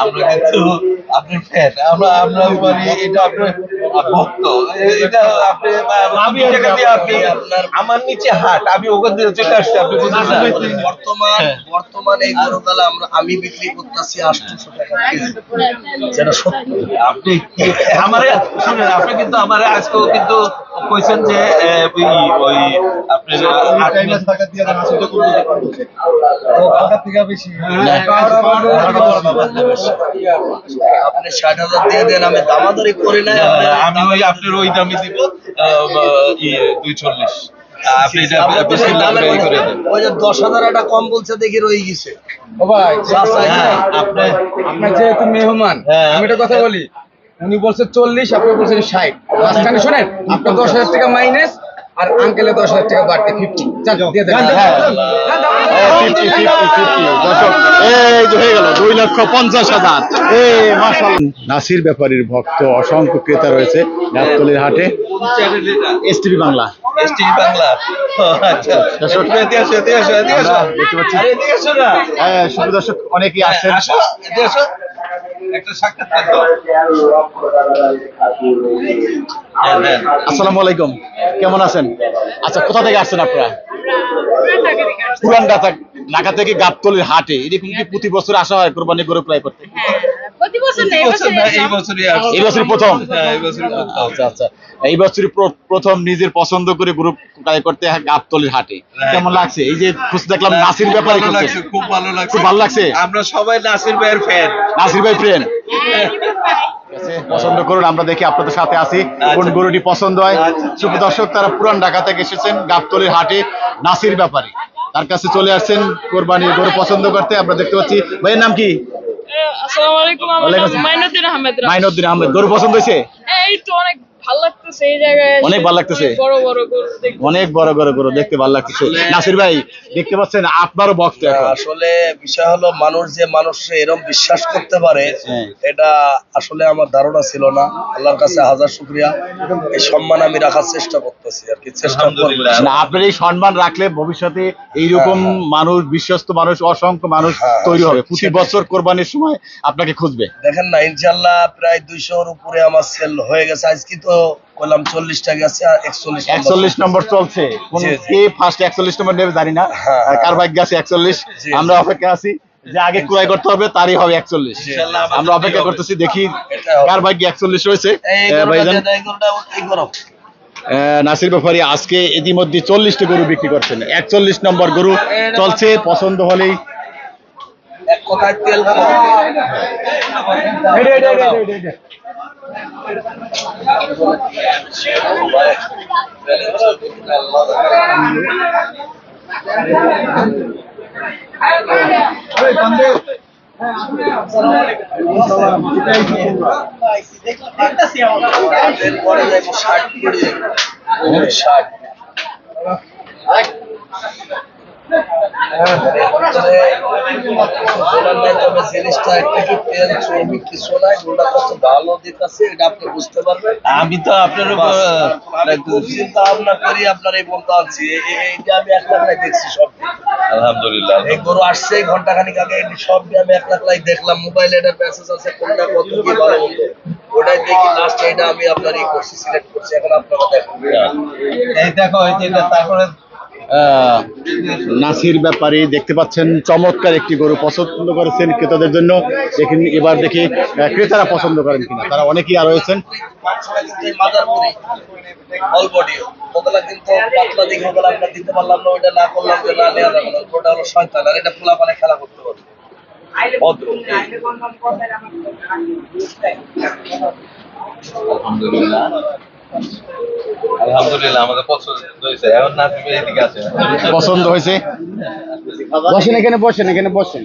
আমরা কিন্তু আপনার ফ্যান আমরা আমরা মানে এটা আপনার ভক্ত। এটা আপনি আমি আপনি আমার নিচে হাট আমি ওখান থেকে চলে আসছি আপনি বুঝলেন বর্তমান হ্যাঁ। বর্তমানে এই গরুগুলা আমরা আমি বিক্রি করতেছি আটশোশো টাকা যেটা সত্যি। আপনি আমারে শুনেন আপনি কিন্তু আমারে আজকেও কিন্তু কইছেন যে ওই ওই আপনি ষাট হাজার দিয়ে দেন আমি দামাদারি করি নাই আমি ওই আপনার ওই দামে দিব দুই চল্লিশ আপনি ওই যে দশ হাজার একটা কম বলছে দেখি রয়ে গেছে। ও ভাই হ্যাঁ, আপনি আপনার যেহেতু মেহমান হ্যাঁ। আমি একটা কথা বলি উনি বলছে চল্লিশ আপনি বলছেন ষাট। মাঝখানে শোনেন আপনার দশ হাজার টাকা মাইনাস আর আঙ্কেলে দশ হাজার টাকা বাড়তি ফিফটি দিয়ে হ্যাঁ। হয়ে নাসির ব্যাপারীর ভক্ত অসংখ্য ক্রেতা রয়েছে গাবতলির হাটে। চ্যানেল এটা এস টিভি বাংলা। আচ্ছা। দর্শক, এদিকে আসো এদিকে আসো এদিকে আসো। আমরা দেখতে পাচ্ছি। আরে এদিকে আসো না। হ্যাঁ শুভ দর্শক অনেকেই আসছেন আসো এদিকে আসো। একটা সাক্ষাৎকার দাও। হ্যাঁ, আসসালামু আলাইকুম। কেমন আছেন? আচ্ছা কোথা থেকে আসছেন আপনারা? পুরান ঢাকা ঢাকা থেকে গাবতলির হাটে। এরকম কি প্রতি বছর আসা হয় কোরবানি গরু প্রায় করতে? না এই বছর না, এই এবছর বছরই আসছে। এই বছরই প্রথম? হ্যাঁ, এই বছরই প্রথম। আচ্ছা আচ্ছা। এই বছরই প্রথম নিজের পছন্দ করে গ্রুপ ক্রয় করতে গাবতলির হাটে। কেমন লাগছে? এই যে খুঁজে দেখলাম নাসির ব্যাপারে ভালো খুঁজছে। লাগছে, খুব ভালো লাগছে। খুব ভালো লাগছে? আমরা সবাই নাসির ভাইয়ের ফ্যান নাসির ভাই ফ্রেন্ড পছন্দ করুন আমরা দেখি আপনাদের সাথে আছি কোন আচ্ছা। গরুটি পছন্দ হয়। আচ্ছা। শুভ দর্শক তারা পুরান ঢাকা থেকে এসেছেন গাবতলির হাটে নাসির ব্যাপারে। তার কাছে চলে আসছেন কোরবানির গরু পছন্দ করতে। আমরা দেখতে পাচ্ছি ভাইয়ের নাম কি? আসসালামু আলাইকুম আমার নাম মাইনউদ্দিন মাইনুদ্দিন আহমেদ রাজ। মাইনুদ্দিন আহমেদ গরু পছন্দ হয়েছে এই তো অনেক ভালো লাগতেছে এই জায়গায় অনেক ভালো লাগতেছে? বড় বড় গরু অনেক বড় বড় গরু দেখতে ভালো লাগছে নাসির ভাই দেখতে পাচ্ছেন আপনারও ভক্ত আসলে বিষয় হলো মানুষ যে মানুষে এরকম বিশ্বাস করতে পারে হ্যাঁ। এটা আসলে আমার ধারণা ছিল না। আল্লাহর কাছে হাজার শুক্রিয়া। এই সম্মান আমি রাখার চেষ্টা করতেছি আর কি চেষ্টা না আপনার এই সম্মান রাখলে ভবিষ্যতে এইরকম মানুষ বিশ্বস্ত মানুষ অসংখ্য মানুষ হ্যাঁ, তৈরি হবে। প্রতি বছর কোরবানির সময় আপনাকে খুঁজবে। দেখেন না ইনশাল্লাহ প্রায় দুইশোর উপরে আমার সেল হয়ে গেছে। আজকে তো বললাম চল্লিশটা গেছে আর একচল্লিশ একচল্লিশ নম্বর চলছে। কোন। কে ফার্স্ট একচল্লিশ নম্বর নেবে জানি না। কার ভাগ্য আছে একচল্লিশ। আমরা অপেক্ষা আছি যে আগে ক্রয় করতে হবে তারই হবে একচল্লিশ। আমরা অপেক্ষা করতেছি দেখি কার ভাগ্য একচল্লিশ রয়েছে। নাসির ব্যাপারী আজকে ইতিমধ্যে চল্লিশটি গরু বিক্রি করছেন। একচল্লিশ নম্বর গরু চলছে পছন্দ হলেই এক কথায় তেল। এরপরে দেখো ষাট করে ষাট। আমি তো আপনার উপর চিন্তা ভাবনা করি আপনার এই বলতে আছি। আমি এক লাখ দেখছি সব। আলহামদুলিল্লাহ। এই গরু আসছে ঘণ্টা খানিক আগে সব আমি এক লাখ লাই দেখলাম মোবাইলে এটা মেসেজ আছে কোনটা কত কি ভালো ওটাই দেখি লাস্ট এটা আমি আপনার এই করছি সিলেক্ট করছি এখন আপনারা দেখুন। এই দেখো এই এটা, তারপরে নাসির ব্যাপারে দেখতে পাচ্ছেন চমৎকার একটি গরু পছন্দ করেছেন ক্রেতাদের জন্য। দেখেন এবার দেখি ক্রেতারা পছন্দ করেন কিনা। তারা অনেকেই আর রয়েছেন। খেলা করতে পারবে ভদ্র। আলহামদুলিল্লাহ। আলহামদুলিল্লাহ আমাদের পছন্দ হয়েছে। এখন না এদিকে আছে। পছন্দ হয়েছে? বসেন এখানে বসেন এখানে বসেন।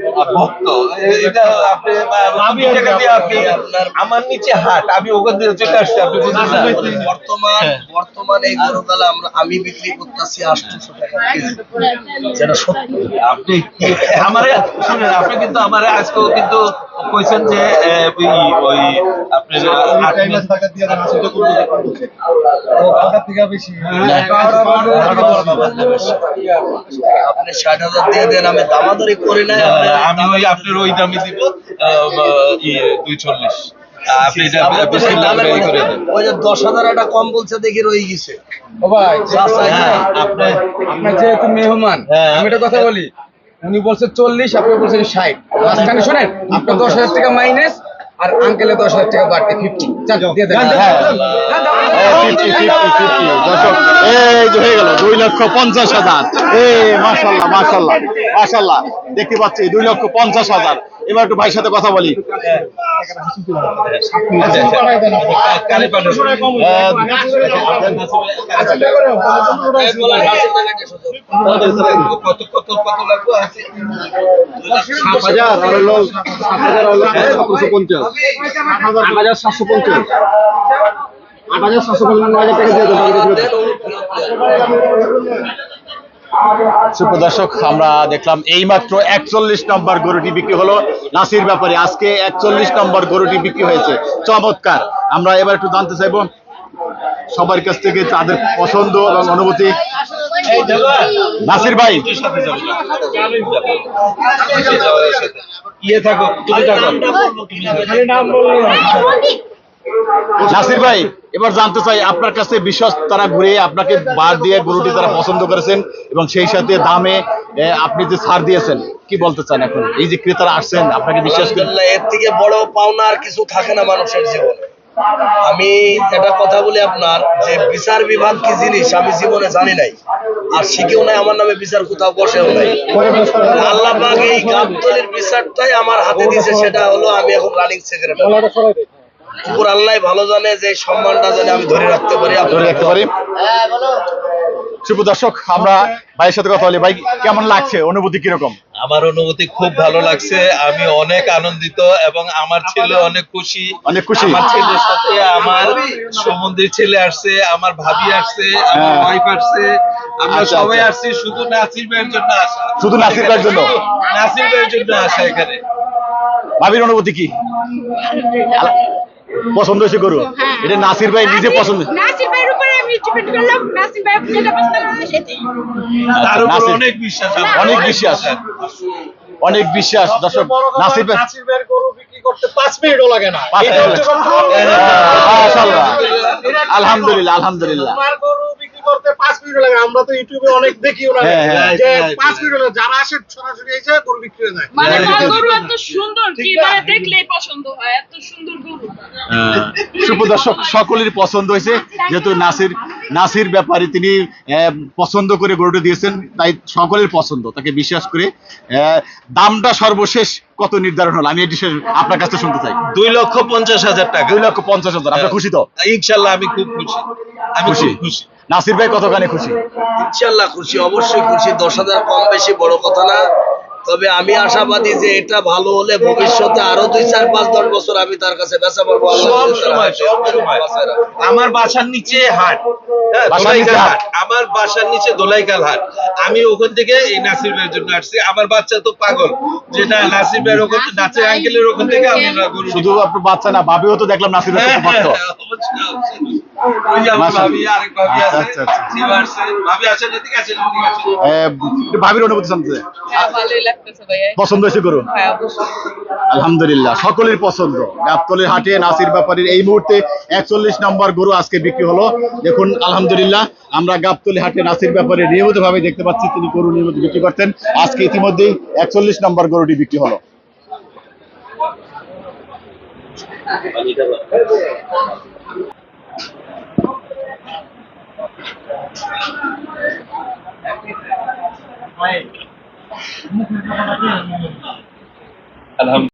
ভক্ত এটা আপনি আমি টাকা দিয়ে আপনি আমার নিচে হাট আমি ওখান থেকে চলে আসছি আপনি পারছেন। বর্তমান হ্যাঁ। বর্তমানে এই গরুগুলো আমরা আমি বিক্রি করতেছি টাকা যেটা সত্য। আপনি আমারে শুনেন আপনি কিন্তু আমারে আজকেও কিন্তু কইছেন যে ওই- ওই আপনি আপনি ষাট হাজার দিয়ে দেন আমি দামাদারি করি না আমি ওই আপনার ওই দামে দিব ইয়ে দুই চল্লিশ আপনি এটা বেশি করে দেন। ওই যে দশ হাজার একটা কম বলছে দেখি রয়ে গেছে। ও ভাই হ্যাঁ, আপনি আপনার যেহেতু মেহমান হ্যাঁ। আমি একটা কথা বলি উনি বলছে চল্লিশ আপনি বলছেন ষাট। মাঝখানে শোনেন আপনার দশ হাজার টাকা মাইনাস আর আঙ্কেলে দশ হাজার টাকা বাড়তি ফিফটি দিয়ে দেন। হ্যাঁ। এই হয়ে গেল দুই লক্ষ পঞ্চাশ হাজার। দেখতে পাচ্ছি, দুই লক্ষ পঞ্চাশ হাজার। এবার একটু ভাইয়ের সাথে কথা বলি। সাত হাজার সাতশো পঞ্চাশ। আট হাজার সাতশো পঞ্চান্ন হাজার টাকা দিয়ে সুপ্রদর্শক আমরা দেখলাম এইমাত্র একচল্লিশ নম্বর গরুটি বিক্রি হলো। নাসির ব্যাপারে আজকে একচল্লিশ নম্বর গরুটি বিক্রি হয়েছে। চমৎকার। আমরা এবার একটু জানতে চাইব সবার কাছ থেকে তাদের পছন্দ এবং অনুভূতি। নাসির ভাই। ইয়ে থাকো তুমি থাকো। নাসির ভাই, এবার জানতে চাই, আপনার কাছে বিশ্বাস তারা ঘুরে আপনাকে বার দিয়ে গরুটি তারা পছন্দ করেছেন এবং সেই সাথে দামে আপনি যে ছাড় দিয়েছেন, কি বলতে চান এখন? এই যে ক্রেতারা আসছেন, আপনাকে বিশ্বাস এর থেকে বড় পাওনা আর কিছু থাকে না মানুষের জীবনে। আমি একটা কথা বলি আপনার, যে বিচার বিভাগ কি জিনিস আমি জীবনে জানি নাই। আর শিখেও নাই, আমার নামে বিচার কোথাও বসেও নাই। আল্লাহ এই গাবতলির বিচারটাই আমার হাতে দিয়েছে, সেটা হলো আমি এখন রানিং সেক্রেটারি উপর আল্লাহ ভালো জানে যে সম্মানটা যেন আমি ধরে রাখতে পারি ধরে রাখতে পারি। শুভ দর্শক আমরা ভাইয়ের সাথে কথা বলি। ভাই কেমন লাগছে? অনুভূতি কীরকম? আমার অনুভূতি খুব ভালো লাগছে। আমি অনেক আনন্দিত এবং আমার ছেলে অনেক খুশি। অনেক খুশি। আমার ছেলের সাথে আমার সমুদ্রের ছেলে আসছে আমার ভাবি আসছে আমার হ্যাঁ। ওয়াইফ আসছে। আমরা আচ্ছা, সবাই আচ্ছা। আসছি শুধু নাসির ভাইয়ের জন্য আসা। শুধু নাসির ভাইয়ের জন্য? নাসির ভাইয়ের জন্য আসা এখানে। ভাবির অনুভূতি কি? পছন্দ হয়েছে গরু? এটা নাসির ভাই নিজে পছন্দ নাসির ভাইয়ের উপরে আমি ডিপেন্ড করলাম নাসির ভাই যেটা পছন্দ করে সেটাই। তার উপর অনেক বিশ্বাস অনেক বিশ্বাস। অনেক বিশ্বাস দর্শক নাসির ভাই পাঁচ মিনিট। মাশাআল্লাহ। আলহামদুলিল্লাহ আলহামদুলিল্লাহ। আমরা তো ইউটিউবে অনেক দেখি হ্যাঁ, হ্যাঁ। যে পাঁচ মিনিট হলো, যারা আসে সরাসরি এসে গরু বিক্রি হয়ে যায় মানে হ্যাঁ, গরু এত সুন্দর কি মানে দেখলেই পছন্দ হয় এত সুন্দর গরু। সুপ্রদর্শক সকলেরই পছন্দ হয়েছে। যেহেতু নাসির নাসির ব্যাপারে তিনি পছন্দ করে গরুটা দিয়েছেন তাই সকলের পছন্দ তাকে বিশ্বাস করে। আহ, দামটা সর্বশেষ কত নির্ধারণ হলো? আমি এটি আপনার কাছে শুনতে চাই। দুই লক্ষ পঞ্চাশ হাজার টাকা। দুই লক্ষ পঞ্চাশ হাজার। আপনার খুশি তো? ইনশাল্লাহ আমি খুব খুশি। আমি খুশি? খুব খুশি। নাসির ভাই কতখানি খুশি? ইনশাল্লাহ খুশি অবশ্যই খুশি। দশ হাজার কম বেশি বড় কথা না। তবে আমি আশাবাদী যে এটা ভালো হলে ভবিষ্যতে আরও দুই চার পাঁচ দশ বছর আমি তার কাছে বেচা পারব রাখে। আমার বাসার নিচে হাট। হ্যাঁ, বাসার নিচে দোলাইকাল হাট। হাট। আমার বাসার নিচে দোলাইকাল হাট। আমি ওখান থেকে এই নাসির ভাইয়ের জন্য আসছি। আমার বাচ্চা তো পাগল। যে না নাসির ভাইয়ের ওখান নাচের আঙ্কেলের ওখান থেকে আমি শুধু আপনার বাচ্চা না ভাবিও তো দেখলাম নাসির ভাই ভাবির অনুভূতি চাই। হ্যাঁ ভালোই লাগতেছে ভাইয়া। পছন্দ হয়েছে গরু? হ্যাঁ আলহামদুলিল্লাহ সকলের পছন্দ। গাবতলের হাটে নাসির ব্যাপারীর এই মুহূর্তে একচল্লিশ নম্বর গরু আজকে বিক্রি হলো। দেখুন আলহামদুলিল্লাহ আমরা গাবতলি হাটে নাসির ব্যাপারে নিয়মিত ভাবে দেখতে পাচ্ছি তিনি গরু নিয়মিত বিক্রি করতেন। আজকে ইতিমধ্যেই একচল্লিশ নম্বর গরুটি বিক্রি হলো। আলহামদুলিল্লাহ